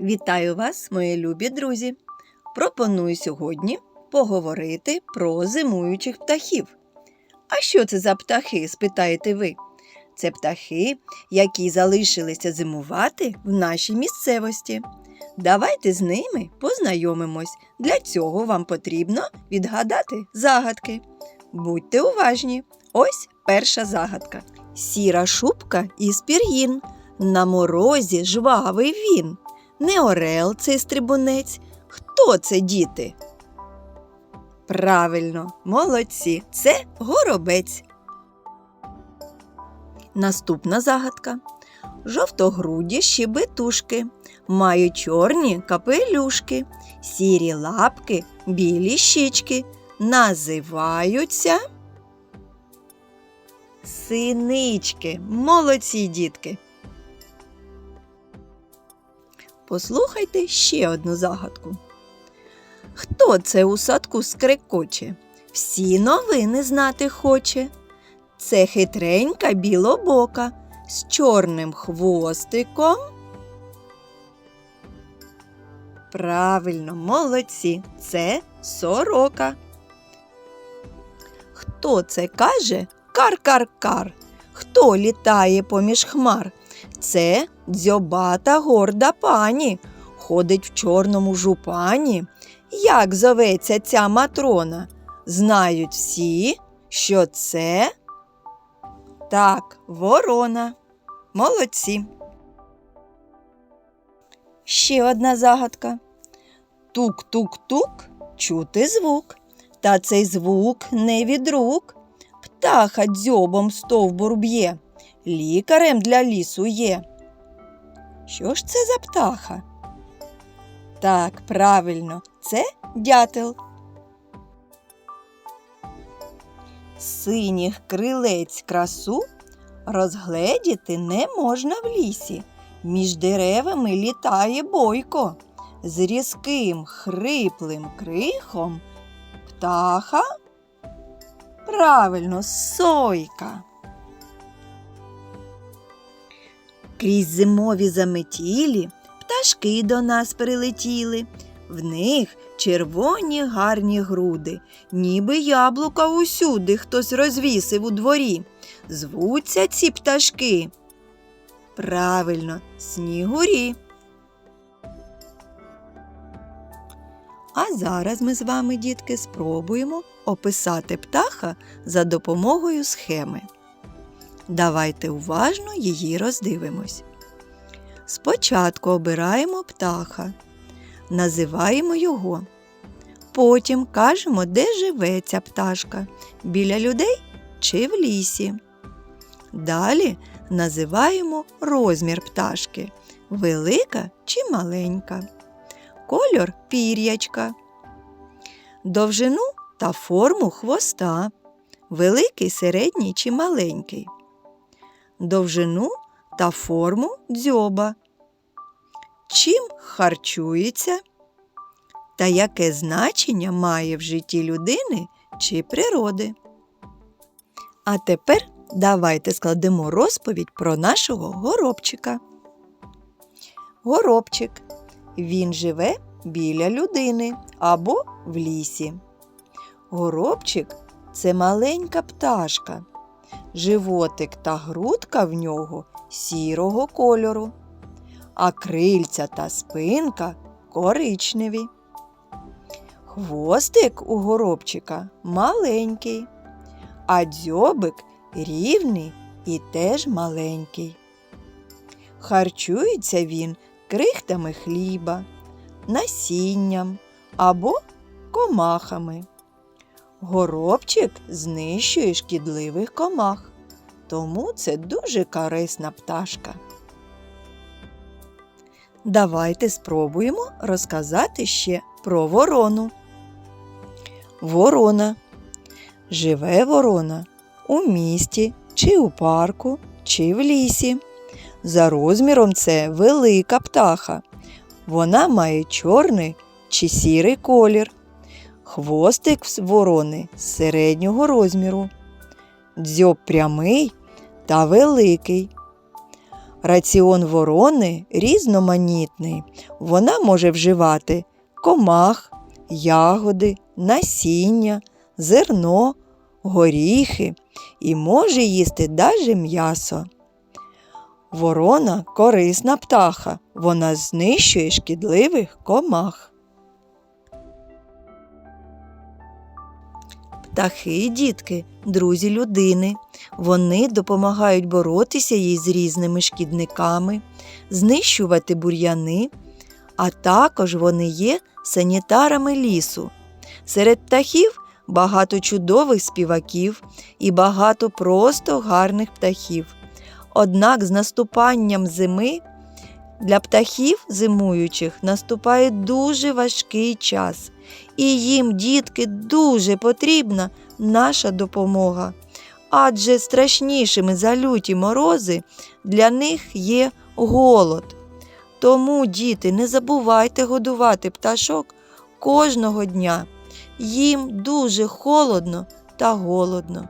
Вітаю вас, мої любі друзі! Пропоную сьогодні поговорити про зимуючих птахів. А що це за птахи, спитаєте ви? Це птахи, які залишилися зимувати в нашій місцевості. Давайте з ними познайомимось. Для цього вам потрібно відгадати загадки. Будьте уважні. Ось перша загадка. Сіра шубка із пір'їн. На морозі жвавий він. Не орел цей стрибунець. Хто це діти? Правильно, молодці, це горобець. Наступна загадка. Жовтогруді щебетушки, мають чорні капелюшки, сірі лапки, білі щічки, називаються синички. Молодці, дітки. Послухайте ще одну загадку. Хто це у садку скрекоче? Всі новини знати хоче. Це хитренька білобока з чорним хвостиком. Правильно, молодці, це сорока. Хто це каже кар-кар-кар? Хто літає поміж хмар? Це дзьобата горда пані, ходить в чорному жупані. Як зоветься ця матрона? Знають всі, що це так, ворона. Молодці. Ще одна загадка. Тук-тук-тук чути звук. Та цей звук не від рук. Птаха дзьобом стовбур б'є, лікарем для лісу є. Що ж це за птаха? Так, правильно, це дятел. Синіх крилець красу розгледіти не можна в лісі. Між деревами літає бойко. З різким хриплим крихом птаха. Правильно, сойка. Крізь зимові заметілі пташки до нас прилетіли. В них червоні гарні груди, ніби яблука усюди хтось розвісив у дворі. Звуться ці пташки. Правильно, снігурі. А зараз ми з вами, дітки, спробуємо описати птаха за допомогою схеми. Давайте уважно її роздивимось. Спочатку обираємо птаха, називаємо його. Потім кажемо, де живе ця пташка біля людей чи в лісі. Далі називаємо розмір пташки велика чи маленька, кольор пір'ячка, довжину та форму хвоста, великий, середній чи маленький, довжину та форму дзьоба. Чим харчується та яке значення має в житті людини чи природи. А тепер давайте складемо розповідь про нашого горобчика. Горобчик. Він живе біля людини або в лісі. Горобчик це маленька пташка. Животик та грудка в нього сірого кольору, а крильця та спинка коричневі. Хвостик у горобчика маленький, а дзьобик рівний і теж маленький. Харчується він крихтами хліба, насінням або комахами. Горобчик знищує шкідливих комах, тому це дуже корисна пташка. Давайте спробуємо розказати ще про ворону. Ворона. Живе ворона у місті, чи у парку, чи в лісі. За розміром це велика птаха. Вона має чорний чи сірий колір. Хвостик ворони середнього розміру. Дзьоб прямий та великий. Раціон ворони різноманітний. Вона може вживати комах, ягоди, насіння, зерно, горіхи і може їсти даже м'ясо. Ворона корисна птаха. Вона знищує шкідливих комах. Птахи, дітки, друзі людини. Вони допомагають боротися їй з різними шкідниками, знищувати бур'яни, а також вони є санітарами лісу. Серед птахів багато чудових співаків і багато просто гарних птахів. Однак з наступанням зими для птахів зимуючих наступає дуже важкий час, і їм, дітки, дуже потрібна наша допомога. Адже страшнішими за люті морози для них є голод. Тому, діти, не забувайте годувати пташок кожного дня. Їм дуже холодно та голодно.